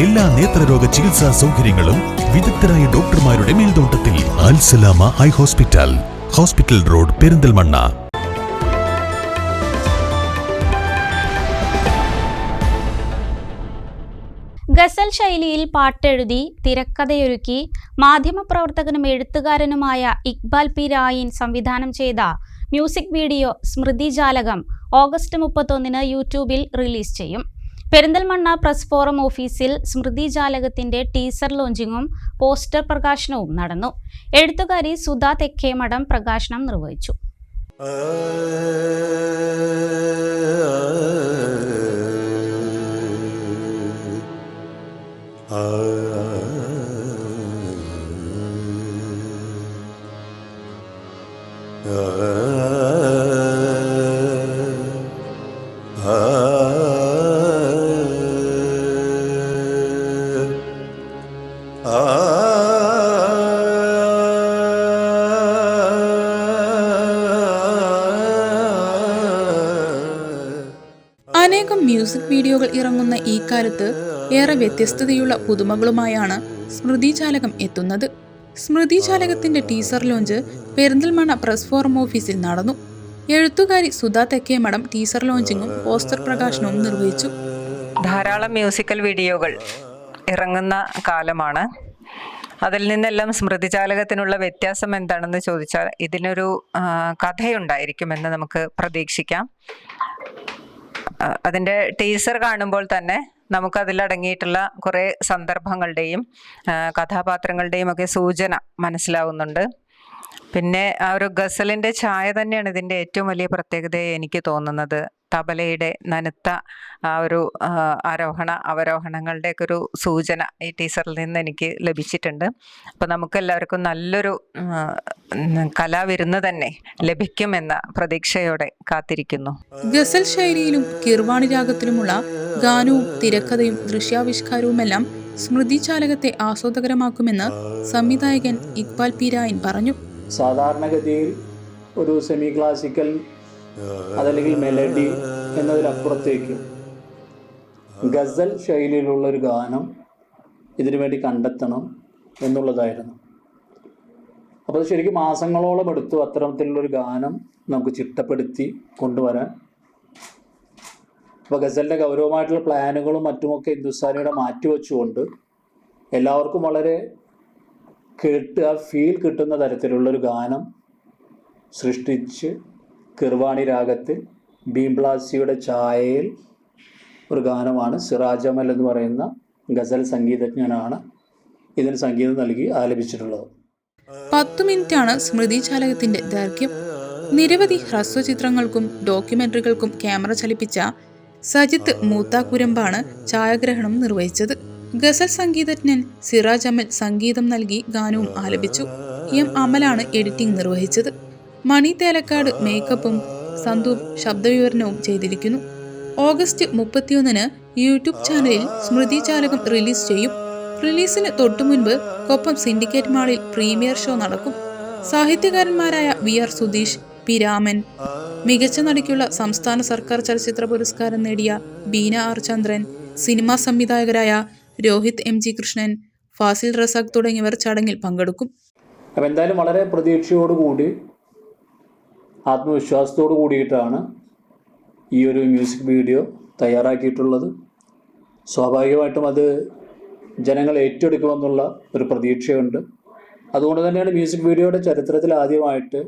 എല്ലാ നേത്രരോഗ ചികിത്സാ സൗകര്യങ്ങളും വിദഗ്ധരായ ഡോക്ടർമാരുടെ മേൽനോട്ടത്തിൽ. Al Salama eye hospital hospital road Perinthalmanna. Ghazal ശൈലിയിൽ പാട്ടെഴുതി തിരക്കഥയൊരുക്കി മാധ്യമപ്രവർത്തകനും എഴുത്തുകാരനുമായ ഇക്ബാൽ പി രായിൻ സംവിധാനം ചെയ്ത മ്യൂസിക് വീഡിയോ സ്മൃതിജാലകം ഓഗസ്റ്റ് മുപ്പത്തൊന്നിന് യൂട്യൂബിൽ റിലീസ് ചെയ്യും. പെരിന്തൽമണ്ണ പ്രസ് ഫോറം ഓഫീസിൽ സ്മൃതി ജാലകത്തിന്റെ ടീസർ ലോഞ്ചിങ്ങും പോസ്റ്റർ പ്രകാശനവും നടന്നു എഴുത്തുകാരി സുധ തെക്കേമഠം പ്രകാശനം നിർവഹിച്ചു അനേകം മ്യൂസിക് വീഡിയോകൾ ഇറങ്ങുന്ന ഈ കാലത്ത് ഏറെ വ്യത്യസ്തതയുള്ള പുതുമകളുമായാണ് സ്മൃതി ചാലകം എത്തുന്നത്. സ്മൃതി ചാലകത്തിന്റെ teaser launch Perinthalmanna press forum ഓഫീസിൽ നടന്നു. എഴുത്തുകാരി സുധാ തെക്കേമഠം ടീസർ ലോഞ്ചിങ്ങും പോസ്റ്റർ പ്രകാശനവും നിർവഹിച്ചു. ധാരാളം മ്യൂസിക്കൽ വീഡിയോകൾ ഇറങ്ങുന്ന കാലമാണ്. അതിൽ നിന്നെല്ലാം സ്മൃതിചാലകത്തിനുള്ള വ്യത്യാസം എന്താണെന്ന് ചോദിച്ചാൽ ഇതിനൊരു കഥയുണ്ടായിരിക്കുമെന്ന് നമുക്ക് പ്രതീക്ഷിക്കാം. അതിന്റെ ടീസർ കാണുമ്പോൾ തന്നെ നമുക്ക് അതിലടങ്ങിയിട്ടുള്ള കുറേ സന്ദർഭങ്ങളുടെയും കഥാപാത്രങ്ങളുടെയും ഒക്കെ സൂചന മനസ്സിലാവുന്നുണ്ട്. പിന്നെ ആ ഒരു ഗസലിന്റെ ഛായ തന്നെയാണ് ഇതിന്റെ ഏറ്റവും വലിയ പ്രത്യേകത എനിക്ക് തോന്നുന്നത്. തബലയുടെ നനുത്ത ആ ഒരു ആരോഹണ അവരോഹണങ്ങളുടെയൊക്കെ ഒരു സൂചന ഈ ടീച്ചറിൽ നിന്ന് എനിക്ക് ലഭിച്ചിട്ടുണ്ട്. അപ്പോൾ നമുക്കെല്ലാവർക്കും നല്ലൊരു കലാവിരുന്ന് തന്നെ ലഭിക്കുമെന്ന പ്രതീക്ഷയോടെ കാത്തിരിക്കുന്നു. ഗസൽ ശൈലിയിലും കിർവാണി രാഗത്തിലുമുള്ള ഗാനവും തിരക്കഥയും ദൃശ്യാവിഷ്കാരവുമെല്ലാം സ്മൃതി ചാലകത്തെ ആസ്വാദകരമാക്കുമെന്ന് സംവിധായകൻ ഇക്ബാൽ പിരായൻ പറഞ്ഞു. സാധാരണഗതിയിൽ ഒരു സെമി ക്ലാസിക്കൽ അതല്ലെങ്കിൽ മെലഡി എന്നതിലപ്പുറത്തേക്ക്. ഗസൽ ശൈലിയിലുള്ള ഒരു ഗാനം ഇതിനു വേണ്ടി കണ്ടെത്തണം എന്നുള്ളതായിരുന്നു. അപ്പോൾ ശരിക്കും മാസങ്ങളോളം എടുത്തു അത്തരത്തിലുള്ളൊരു ഗാനം നമുക്ക് ചിട്ടപ്പെടുത്തി കൊണ്ടുവരാൻ. അപ്പോൾ ഗസലിന്റെ ഗൗരവമായിട്ടുള്ള പ്ലാനുകളും മറ്റുമൊക്കെ ഹിന്ദുസ്ഥാനിയുടെ മാറ്റിവെച്ചുകൊണ്ട് എല്ലാവർക്കും വളരെ കേട്ട് ആ ഫീൽ കിട്ടുന്ന തരത്തിലുള്ളൊരു ഗാനം സൃഷ്ടിച്ച് കിർവാണി രാഗത്തിൽ ഭീംബ്ലാസിയുടെ ഛായയിൽ ഒരു ഗാനമാണ് സിറാജമൽ എന്ന് പറയുന്ന ഗസൽ സംഗീതജ്ഞനാണ് ഇതിന് സംഗീതം നൽകി ആലപിച്ചിട്ടുള്ളത്. പത്തു മിനിറ്റാണ് സ്മൃതി ചാലകത്തിന്റെ ദൈർഘ്യം. നിരവധി ഹ്രസ്വചിത്രങ്ങൾക്കും ഡോക്യുമെന്ററികൾക്കും ക്യാമറ ചലിപ്പിച്ച സജിത്ത് മൂത്താക്കുരമ്പാണ് ഛായാഗ്രഹണം നിർവഹിച്ചത്. ഗസൽ സംഗീതജ്ഞൻ സിറാജ് അമൽ സംഗീതം നൽകി ഗാനവും ആലപിച്ചു. എം അമലാണ് എഡിറ്റിംഗ് നിർവഹിച്ചത്. മണി തേലക്കാട് മേക്കപ്പും സന്ദൂപ് ശബ്ദവിവരണവും ചെയ്തിരിക്കുന്നു. ഓഗസ്റ്റ് മുപ്പത്തിയൊന്നിന് യൂട്യൂബ് ചാനലിൽ സ്മൃതി ചാലകം റിലീസ് ചെയ്യും. റിലീസിന് തൊട്ടു മുൻപ് കൊപ്പം സിൻഡിക്കേറ്റ് മാളിൽ പ്രീമിയർ ഷോ നടക്കും. സാഹിത്യകാരന്മാരായ V R Sudheesh P Raman മികച്ച നടിക്കുള്ള സംസ്ഥാന സർക്കാർ ചലച്ചിത്ര പുരസ്കാരം നേടിയ ബീന ആർ ചന്ദ്രൻ സിനിമാ സംവിധായകരായ രോഹിത് എം ജി കൃഷ്ണൻ ഫാസിൽ റസാഖ് തുടങ്ങിയവർ ചടങ്ങിൽ പങ്കെടുക്കും. അപ്പം എന്തായാലും വളരെ പ്രതീക്ഷയോടുകൂടി ആത്മവിശ്വാസത്തോടു കൂടിയിട്ടാണ് ഈ ഒരു മ്യൂസിക് വീഡിയോ തയ്യാറാക്കിയിട്ടുള്ളത്. സ്വാഭാവികമായിട്ടും അത് ജനങ്ങൾ ഏറ്റെടുക്കുമെന്നുള്ള ഒരു പ്രതീക്ഷയുണ്ട്. അതുകൊണ്ട് തന്നെയാണ് മ്യൂസിക് വീഡിയോയുടെ ചരിത്രത്തിൽ ആദ്യമായിട്ട്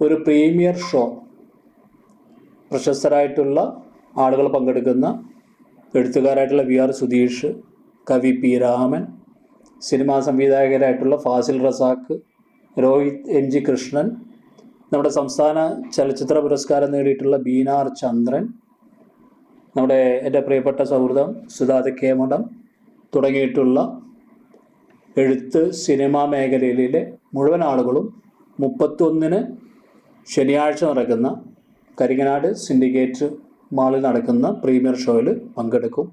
ഒരു പ്രീമിയർ ഷോ പ്രശസ്തരായിട്ടുള്ള ആളുകൾ പങ്കെടുക്കുന്ന എഴുത്തുകാരായിട്ടുള്ള വി ആർ സുധീഷ് കവി പി രാമൻ സിനിമാ സംവിധായകരായിട്ടുള്ള ഫാസിൽ റസാഖ് രോഹിത് എം ജി കൃഷ്ണൻ നമ്മുടെ സംസ്ഥാന ചലച്ചിത്ര പുരസ്കാരം നേടിയിട്ടുള്ള ബീനാർ ചന്ദ്രൻ നമ്മുടെ എന്റെ പ്രിയപ്പെട്ട സൗഹൃദം സുധാത കേമഠം തുടങ്ങിയിട്ടുള്ള എഴുത്ത് സിനിമാ മേഖലയിലെ മുഴുവൻ ആളുകളും മുപ്പത്തൊന്നിന് ശനിയാഴ്ച നടക്കുന്ന കരിങ്ങനാട് സിൻഡിക്കേറ്റ് മാളിൽ നടക്കുന്ന പ്രീമിയർ ഷോയിൽ പങ്കെടുക്കും.